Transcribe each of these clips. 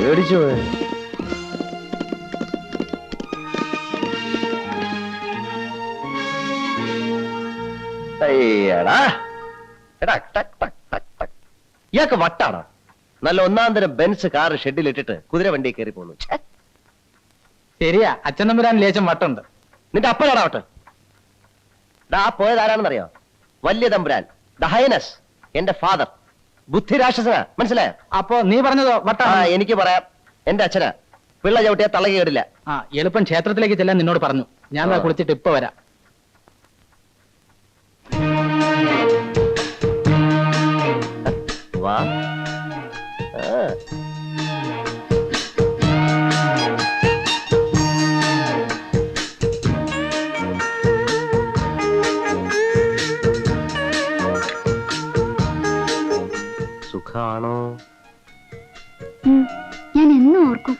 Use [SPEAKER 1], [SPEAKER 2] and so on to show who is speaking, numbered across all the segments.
[SPEAKER 1] പേടിച്ചു പോയ. ഇയാൾക്ക് വട്ടാടാ നല്ല ഒന്നാം തരം ബെൻസ് കാർ ഷെഡിലിട്ടിട്ട് കുതിര വണ്ടി കയറി പോന്നു.
[SPEAKER 2] ശരിയാ അച്ഛൻ തമ്പുരാൻ ലേശം വട്ടുണ്ട്.
[SPEAKER 1] നിന്റെ അപ്പനാടാ വട്ട്? ഡാ ആ പോയത് ആരാണെന്നറിയോ? വലിയ തമ്പുരാൻ. The highness. എന്റെ ഫാദർ. ബുദ്ധി രാക്ഷസനാ മനസ്സിലായോ?
[SPEAKER 2] അപ്പോ നീ പറഞ്ഞതോ? വട്ടാ.
[SPEAKER 1] എനിക്ക് പറയാം. എന്റെ അച്ഛനാ. പിള്ള ചവിട്ടിയാ തള്ളകി കേടില്ല.
[SPEAKER 2] ആ എളുപ്പം ക്ഷേത്രത്തിലേക്ക് ചെല്ലാൻ നിന്നോട് പറഞ്ഞു. ഞാൻ ദാ. കുളിച്ചിട്ട് ഇപ്പൊ വരാം.
[SPEAKER 1] വാ.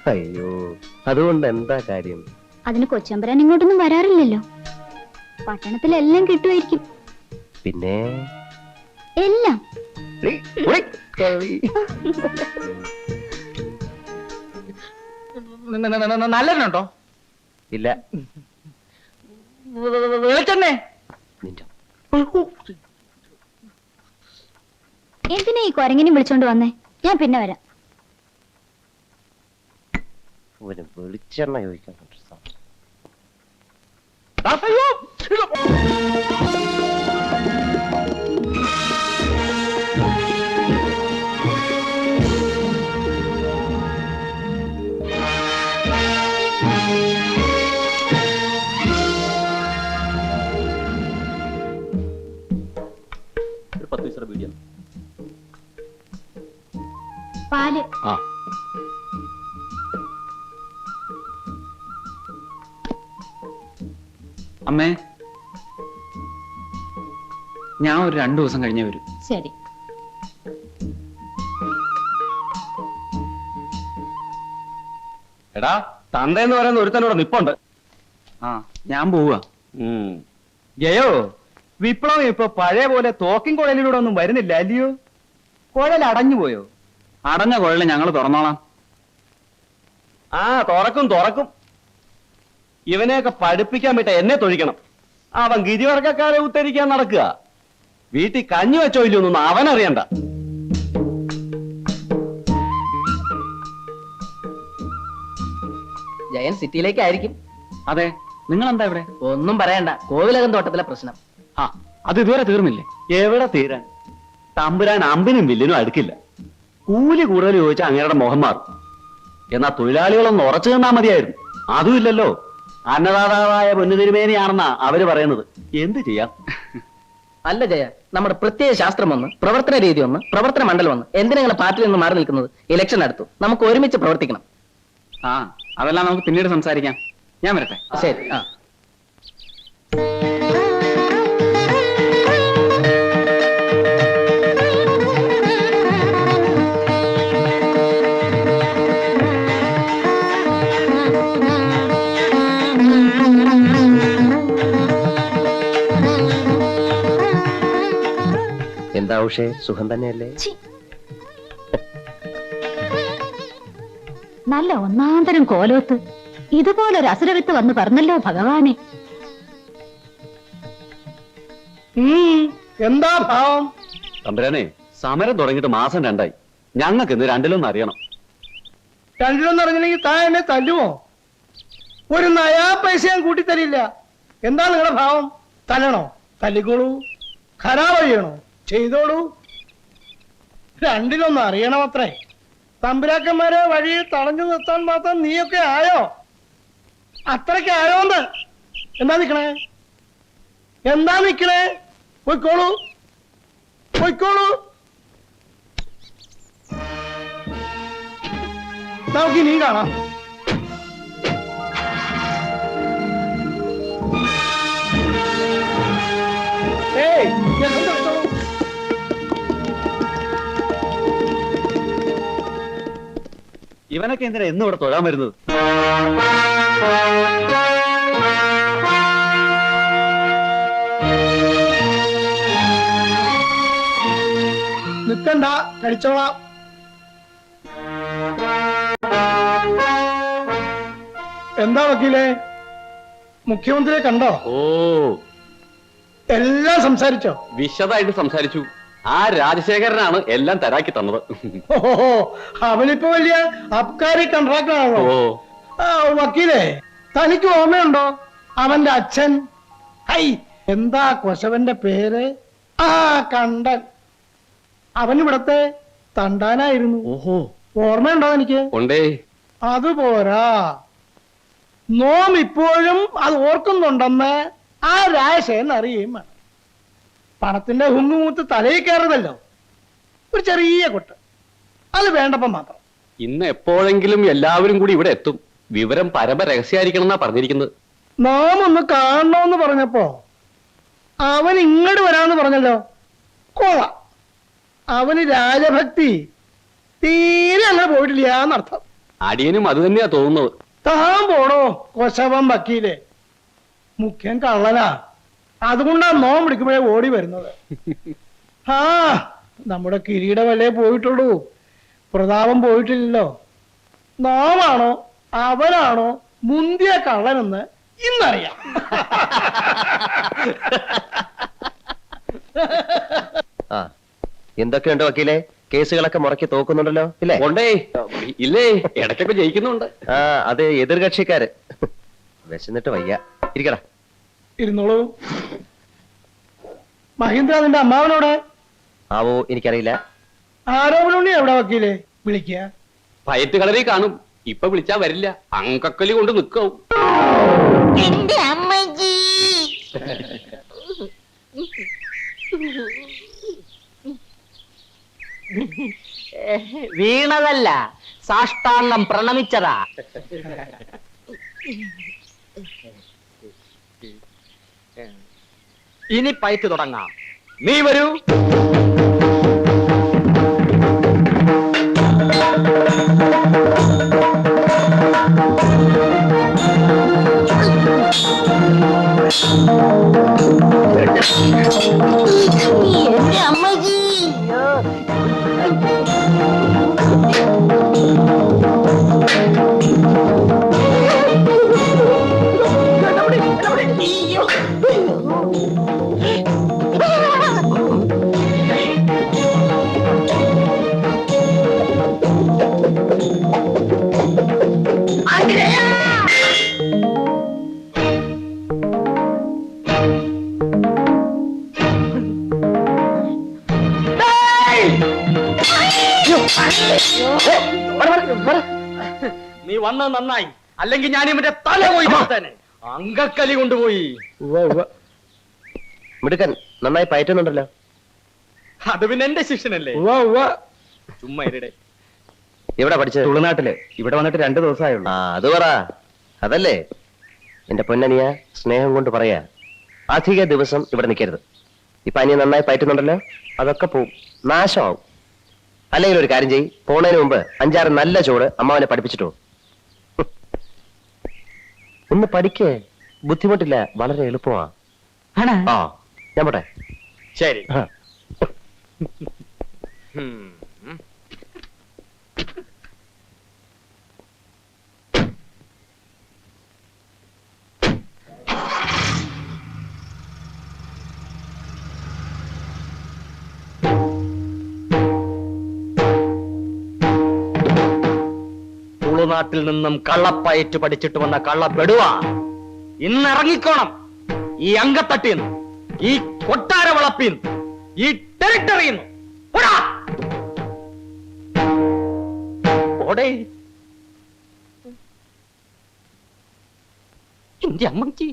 [SPEAKER 1] അയ്യോ അതുകൊണ്ട് എന്താ കാര്യം?
[SPEAKER 3] അതിന് കൊച്ചമ്പരാൻ ഇങ്ങോട്ടൊന്നും വരാറില്ലല്ലോ. പട്ടണത്തിലെല്ലാം കിട്ടുമായിരിക്കും.
[SPEAKER 1] പിന്നെ?
[SPEAKER 3] എല്ലാം.
[SPEAKER 2] നല്ലതിനുണ്ടോ
[SPEAKER 1] ഇല്ല.
[SPEAKER 2] വെളിച്ചെണ്ണേ.
[SPEAKER 3] എന്തിനാ ഈ കൊരങ്ങിനെ വിളിച്ചോണ്ട് വന്നേ? ഞാൻ പിന്നെ വരാം.
[SPEAKER 1] ഒരു വെളിച്ചെണ്ണ ചോദിക്കാൻ വീഡിയോ
[SPEAKER 3] പാൽ.
[SPEAKER 2] ആ. അമ്മേ ഞാൻ ഒരു രണ്ടു ദിവസം കഴിഞ്ഞേ വരും.
[SPEAKER 3] ശരി.
[SPEAKER 4] എടാ തന്തയെന്ന് പറയുന്ന ഒരുത്തനോട് നിപ്പുണ്ട്.
[SPEAKER 2] ആ ഞാൻ പോവാ
[SPEAKER 4] ജയോ വിപ്ലവം ഇപ്പൊ പഴയ പോലെ തോക്കിൻ കുഴലിലൂടെ ഒന്നും വരുന്നില്ല അല്ലയോ? കുഴൽ അടഞ്ഞു പോയോ?
[SPEAKER 2] അടഞ്ഞ കുഴൽ ഞങ്ങൾ തുറന്നോളാം.
[SPEAKER 4] ആ തുറക്കും തുറക്കും. ഇവനെയൊക്കെ പഠിപ്പിക്കാൻ വിട്ട എന്നെ തൊഴിക്കണം. അവൻ ഗിരിവർഗക്കാരെ ഉത്തരിക്കാൻ നടക്കുക. വീട്ടിൽ കഞ്ഞി വെച്ചോ ഇല്ലൊന്നും അവൻ അറിയണ്ട
[SPEAKER 5] ജയൻ സിറ്റിയിലേക്കായിരിക്കും.
[SPEAKER 2] അതെ നിങ്ങൾ എന്താ ഇവിടെ?
[SPEAKER 5] ഒന്നും പറയണ്ട കോവിലകം തോട്ടത്തിലെ പ്രശ്നം.
[SPEAKER 2] ആ അത് ഇതുവരെ തീർന്നില്ലേ?
[SPEAKER 4] എവിടെ തീരാൻ? തമ്പുരാൻ അമ്പിനും വില്ലിനും അടുക്കില്ല. കൂലി കൂടുതൽ ചോദിച്ചാൽ അങ്ങേരുടെ മുഖം മാറും. എന്നാ തൊഴിലാളികളൊന്ന് ഉറച്ചു നിന്നാ മതിയായിരുന്നു. അതുമില്ലല്ലോ അന്നദാതാവായ പൊന്നുതിരുമേനിയാണെന്നാ അവർ പറയുന്നത്. എന്ത് ചെയ്യാം?
[SPEAKER 5] അല്ല ജയ നമ്മുടെ പ്രത്യേക ശാസ്ത്രം ഒന്ന് പ്രവർത്തന രീതി ഒന്ന് പ്രവർത്തന മണ്ഡലം ഒന്ന് എന്തിനാ പാർട്ടിയിൽ നിന്ന് മാറി നിൽക്കുന്നത്? ഇലക്ഷൻ അടുത്തു. നമുക്ക് ഒരുമിച്ച് പ്രവർത്തിക്കണം.
[SPEAKER 2] ആ അതെല്ലാം നമുക്ക് പിന്നീട് സംസാരിക്കാം. ഞാൻ വരട്ടെ.
[SPEAKER 5] ശരി ആ.
[SPEAKER 1] എന്താ ഉഷേ? സുഖം തന്നെയല്ലേ.
[SPEAKER 3] നല്ല ഒന്നാന്തരം കോലോത്ത്. ഇതുപോലൊരു അസുരവിത്ത് വന്ന് പറഞ്ഞല്ലോ ഭഗവാനെ.
[SPEAKER 4] എന്താ ഭാവം? തമ്പുരാനെ സമരം തുടങ്ങിയിട്ട് മാസം രണ്ടായി. ഞങ്ങൾക്ക് ഇന്ന് രണ്ടിലൊന്നും അറിയണം.
[SPEAKER 6] രണ്ടിലൊന്നും അറിഞ്ഞില്ലെങ്കിൽ താൻ എന്നെ തല്ലുമോ ഒരു നയാ പൈസ ഞാൻ കൂട്ടിത്തരില്ല. എന്താ നിങ്ങളുടെ ഭാവം? തല്ലണോ? തല്ലിക്കോളൂ. ഖരാബ് ചെയ്യണോ ചെയ്തോളൂ. രണ്ടിലൊന്നും അറിയണം അത്രേ തമ്പുരാക്കന്മാരെ വഴി തളഞ്ഞു നിർത്താൻ മാത്രം നീയൊക്കെ ആയോ? അത്രയ്ക്ക് ആയോന്ന്. എന്താ നിക്കണേ? എന്താ നിക്കണേ? പൊയ്ക്കോളൂ. പൊയ്ക്കോളൂ. നമുക്ക് ഇനിയും കാണാം.
[SPEAKER 4] ഇവനൊക്കെ എന്തിനാ എന്നും ഇവിടെ തൊഴാൻ വരുന്നത്?
[SPEAKER 6] നിൽക്കണ്ട കഴിച്ചോളാം. എന്താ വക്കീലേ? മുഖ്യമന്ത്രിയെ കണ്ടോ?
[SPEAKER 4] ഓ.
[SPEAKER 6] എല്ലാം സംസാരിച്ചോ?
[SPEAKER 4] വിശദമായിട്ട് സംസാരിച്ചു. ആ രാജശേഖരനാണ് എല്ലാം തരാക്കി തന്നത്.
[SPEAKER 6] ഓഹോ അവനിപ്പോ വലിയ അബ്കാരി കൺട്രാക്ടറാണോ?
[SPEAKER 4] ഓ.
[SPEAKER 6] ആ, വക്കീലേ തനിക്ക് ഓർമ്മയുണ്ടോ? അവന്റെ അച്ഛൻ. ഹൈ എന്താ കൊശവന്റെ പേര്? ആ കണ്ടൻ. അവൻ ഇവിടത്തെ തണ്ടാനായിരുന്നു.
[SPEAKER 4] ഓഹോ.
[SPEAKER 6] ഓർമ്മയുണ്ടോ എനിക്ക്
[SPEAKER 4] ഉണ്ടേ.
[SPEAKER 6] അതുപോരാ. നോം ഇപ്പോഴും അത് ഓർക്കുന്നുണ്ടെന്ന് ആ രാശേന്ന് അറിയുകയും വേണം. പണത്തിന്റെ ഹുങ്ങുമൂത്ത് തലയിൽ കയറുന്നല്ലോ ഒരു ചെറിയ കൊട്ട്. അത് വേണ്ടപ്പം മാത്രം.
[SPEAKER 4] ഇന്ന് എപ്പോഴെങ്കിലും എല്ലാവരും കൂടി ഇവിടെ എത്തും. വിവരം പരമ രഹസ്യമായിരിക്കണം എന്നാ പറഞ്ഞിരിക്കുന്നത്.
[SPEAKER 6] നാം ഒന്ന് കാണണമെന്ന് പറഞ്ഞപ്പോ അവൻ ഇങ്ങോട്ട് വരാന്ന് പറഞ്ഞല്ലോ. കോള അവന് രാജഭക്തി തീരെ അങ്ങനെ പോയിട്ടില്ല എന്നർത്ഥം.
[SPEAKER 4] അടിയനും അത് തന്നെയാ തോന്നുന്നത്.
[SPEAKER 6] താൻ പോണോ? കൊശവം വക്കീലെ. മുഖ്യൻ കള്ളനാ. അതുകൊണ്ടാ നോം പിടിക്കുമ്പോഴേ ഓടി വരുന്നത്. ആ നമ്മുടെ കിരീടമല്ലേ പോയിട്ടുള്ളൂ. പ്രതാപം പോയിട്ടില്ലല്ലോ. നോമാണോ അവനാണോ മുന്തിയ കള്ളനെന്ന് ഇന്നറിയാം.
[SPEAKER 1] ആ എന്തൊക്കെയുണ്ട് വക്കീലെ? കേസുകളൊക്കെ മുറക്കി തോക്കുന്നുണ്ടല്ലോ ഇല്ലേ?
[SPEAKER 4] ഉണ്ടേ ഇല്ലേ ഇടയ്ക്കൊക്കെ ജയിക്കുന്നുണ്ട്.
[SPEAKER 1] ആ അത് എതിർകക്ഷിക്കാര്. വിശന്നിട്ട് വയ്യ. ഇരിക്കടാ.
[SPEAKER 6] ഇരുന്നോളൂ. മഹീന്ദ്ര നിന്റെ അമ്മാവനോടെ?
[SPEAKER 1] ആവോ എനിക്കറിയില്ല.
[SPEAKER 6] ആരോപണി എവിടെ വക്കീലേ? വിളിക്ക
[SPEAKER 4] പയറ്റ് കളറി കാണും. ഇപ്പൊ വിളിച്ചാ വരില്ല. അങ്കക്കലി കൊണ്ട് നിക്കാവും.
[SPEAKER 7] എന്റെ അമ്മജി
[SPEAKER 5] വീണതല്ല സാഷ്ടാംഗം പ്രണമിച്ചതാ. ഇനി പൈറ്റ് തുടങ്ങാം. നീ വരൂ. നീ വന്നത് നന്നായി. അല്ലെങ്കിൽ ഞാൻ ഇവന്റെ തല പോയി തന്നെ അങ്കക്കലി കൊണ്ടുപോയി.
[SPEAKER 1] മിടുക്കൻ നന്നായി പയറ്റുന്നുണ്ടല്ലോ.
[SPEAKER 5] അത് പിന്നെ എന്റെ ശിഷ്യനല്ലേ? ചുമ്മാ ഇവിടെ
[SPEAKER 1] എവിടെ പഠിച്ചത്?
[SPEAKER 2] തുളുനാട്ടിൽ. ഇവിടെ വന്നിട്ട് രണ്ടു ദിവസമായുള്ളൂ.
[SPEAKER 1] ആ അത് പറ. അതല്ലേ? എന്റെ പൊന്നനിയ സ്നേഹം കൊണ്ട് പറയാ. അധിക ദിവസം ഇവിടെ നിൽക്കരുത് ഇപ്പൊ അനിയ നന്നായി പയറ്റുന്നുണ്ടല്ലോ? അതൊക്കെ പോവും. നാശമാവും. അല്ലെങ്കിൽ ഒരു കാര്യം ചെയ്യ്. പോണതിന് മുമ്പ് അഞ്ചാറ് നല്ല ചോറ് അമ്മാവനെ പഠിപ്പിച്ചിട്ടോ ഒന്ന് പഠിക്കേ ബുദ്ധിമുട്ടില്ല വളരെ എളുപ്പമാ. ആ ഞാൻ പോട്ടെ.
[SPEAKER 5] ശരി.
[SPEAKER 1] ആ.
[SPEAKER 5] തുളുനാട്ടിൽ നിന്നും കള്ളപ്പയറ്റ് പഠിച്ചിട്ട് വന്ന കള്ളപ്പെടുവ. ഇന്ന് ഇറങ്ങിക്കോണം. ഈ അങ്കത്തട്ടിന്ന് ഈ കൊട്ടാര വളപ്പിന്ന് ഈ ടെറിട്ടറിന്ന്. ഓടേ എന്റെ
[SPEAKER 3] അമ്മയ്ക്ക്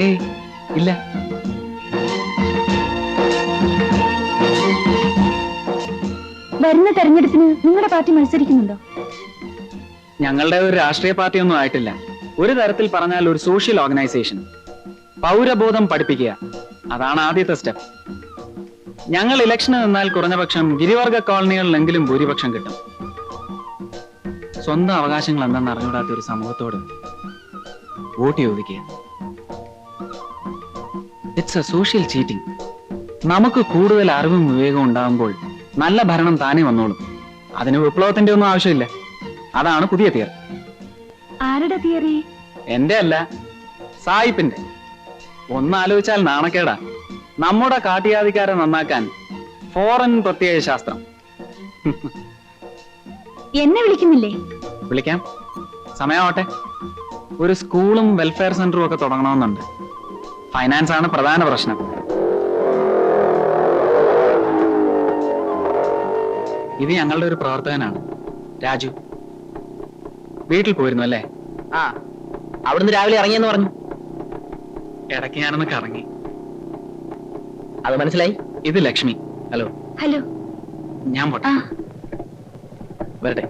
[SPEAKER 2] ഏയ് ഇല്ല.
[SPEAKER 3] വരുന്ന തെരഞ്ഞെടുപ്പിന് നിങ്ങളുടെ പാർട്ടി മത്സരിക്കുന്നുണ്ടോ?
[SPEAKER 2] ഞങ്ങളുടെ ഒരു രാഷ്ട്രീയ പാർട്ടി ഒന്നും ആയിട്ടില്ല. ഒരു തരത്തിൽ പറഞ്ഞാൽ ഒരു സോഷ്യൽ ഓർഗനൈസേഷൻ. പൗരബോധം പഠിപ്പിക്കുക. അതാണ് ആദ്യത്തെ സ്റ്റെപ്പ്. ഞങ്ങൾ ഇലക്ഷന് നിന്നാൽ കുറഞ്ഞപക്ഷം ഗിരിവർഗ കോളനികളിലെങ്കിലും ഭൂരിപക്ഷം കിട്ടും. സ്വന്തം അവകാശങ്ങൾ എന്താണെന്ന് അറിഞ്ഞൂടാത്ത ഒരു സമൂഹത്തോട് വോട്ട് ചോദിക്കുക. ഇറ്റ്സ് എ സോഷ്യൽ ചീറ്റിംഗ് നമുക്ക് കൂടുതൽ അറിവും വിവേകവും ഉണ്ടാകുമ്പോൾ നല്ല ഭരണം താനേ വന്നോളും. അതിന് വിപ്ലവത്തിന്റെ ഒന്നും ആവശ്യമില്ല. അതാണ് പുതിയ തിയറി.
[SPEAKER 3] ആരുടെ തിയറി?
[SPEAKER 2] എന്റെ അല്ല സായിപ്പിന്റെ ഒന്നാലോചിച്ചാൽ നാണക്കേടാ. നമ്മുടെ കാട്ടിയാധികാരം നന്നാക്കാൻ ഫോറൻ പ്രത്യേക ശാസ്ത്രം.
[SPEAKER 3] എന്നെ വിളിക്കുന്നില്ലേ?
[SPEAKER 2] വിളിക്കാം. സമയമാവട്ടെ. ഒരു സ്കൂളും വെൽഫെയർ സെന്ററും ഒക്കെ തുടങ്ങണമെന്നുണ്ട്. ഫൈനാൻസ് ആണ് പ്രധാന പ്രശ്നം. ഇത് ഞങ്ങളുടെ ഒരു പ്രവർത്തകനാണ്. രാജു. വീട്ടിൽ പോയിരുന്നു അല്ലേ?
[SPEAKER 5] ആ. അവിടുന്ന് രാവിലെ ഇറങ്ങിയെന്ന് പറഞ്ഞു.
[SPEAKER 2] ഇടയ്ക്ക് ഞാനൊന്ന് കറങ്ങി.
[SPEAKER 5] അത് മനസ്സിലായി?
[SPEAKER 2] ഇത് ലക്ഷ്മി. ഹലോ.
[SPEAKER 3] ഹലോ.
[SPEAKER 2] ഞാൻ പോട്ടെ. വരട്ടെ.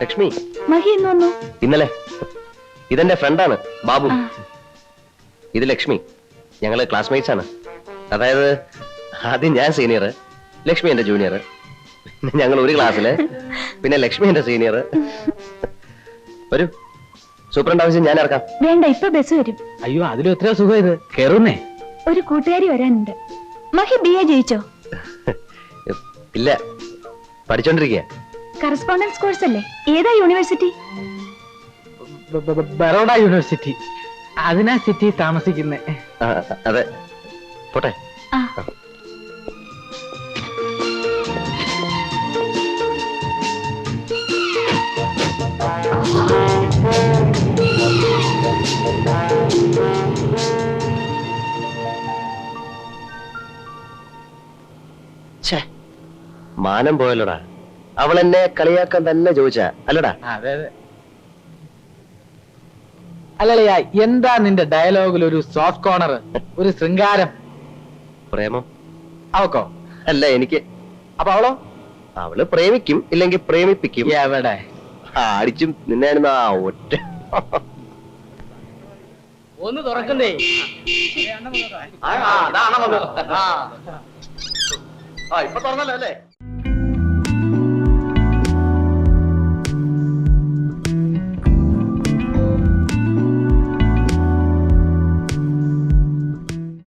[SPEAKER 1] ലക്ഷ്മി
[SPEAKER 3] മഹി എന്ന് വന്നു.
[SPEAKER 1] ഇന്നലെ. ഇതെന്റെ ഫ്രണ്ടാണ് ബാബു. ഇത് ലക്ഷ്മി. ഞങ്ങൾ ക്ലാസ്മേറ്റ്സ് ആണ് അതായത് ആദ്യം ഞാൻ സീനിയർ ലക്ഷ്മി എന്റെ ജൂനിയർ പിന്നെ ഞങ്ങൾ ഒരു ക്ലാസ്സിൽ പിന്നെ ലക്ഷ്മി എന്റെ സീനിയർ വരൂ. സൂപ്രണ്ട് ആവശ്യം ഞാൻ ഇറക്കാം.
[SPEAKER 3] വേണ്ട ഇപ്പൊ ബസ് വരും.
[SPEAKER 5] അയ്യോ അതിലും എത്ര സുഖം ഇത്. കേറുന്നേ.
[SPEAKER 3] ഒരു കൂട്ടുകാരി വരാനുണ്ട്. മഹി ബി എ ജയിച്ചോ?
[SPEAKER 1] ഇല്ല പഠിച്ചോണ്ടിരിക്കുക
[SPEAKER 3] കറസ്പോണ്ടൻസ് കോഴ്സ് അല്ലേ? ഏതാ യൂണിവേഴ്സിറ്റി
[SPEAKER 5] ബറോഡ യൂണിവേഴ്സിറ്റി അതിനാ സിറ്റി താമസിക്കുന്നേ.
[SPEAKER 1] അതെ. പോട്ടെ. മാനം പോയല്ലോടാ. അവൾ എന്നെ കളിയാക്കാൻ തന്നെ ചോദിച്ചാ അല്ലടാ.
[SPEAKER 5] അതെ അതെ. അല്ലല്ലയാ എന്താ നിന്റെ ഡയലോഗിൽ ഒരു സോഫ്റ്റ് കോർണർ ഒരു ശൃംഗാരം?
[SPEAKER 1] പ്രേമം?
[SPEAKER 5] അവക്കോ?
[SPEAKER 1] അല്ല എനിക്ക്.
[SPEAKER 5] അപ്പൊ അവളോ?
[SPEAKER 1] അവൾ പ്രേമിക്കും ഇല്ലെങ്കിൽ പ്രേമിപ്പിക്കും.
[SPEAKER 5] എവിടെ?
[SPEAKER 1] ആ, അടിച്ചും നിന്നായിരുന്നു ആ ഒറ്റ.
[SPEAKER 5] ഒന്ന് തുറക്കുന്നേ.
[SPEAKER 1] ഇപ്പൊ തുറന്നല്ലോ അല്ലേ?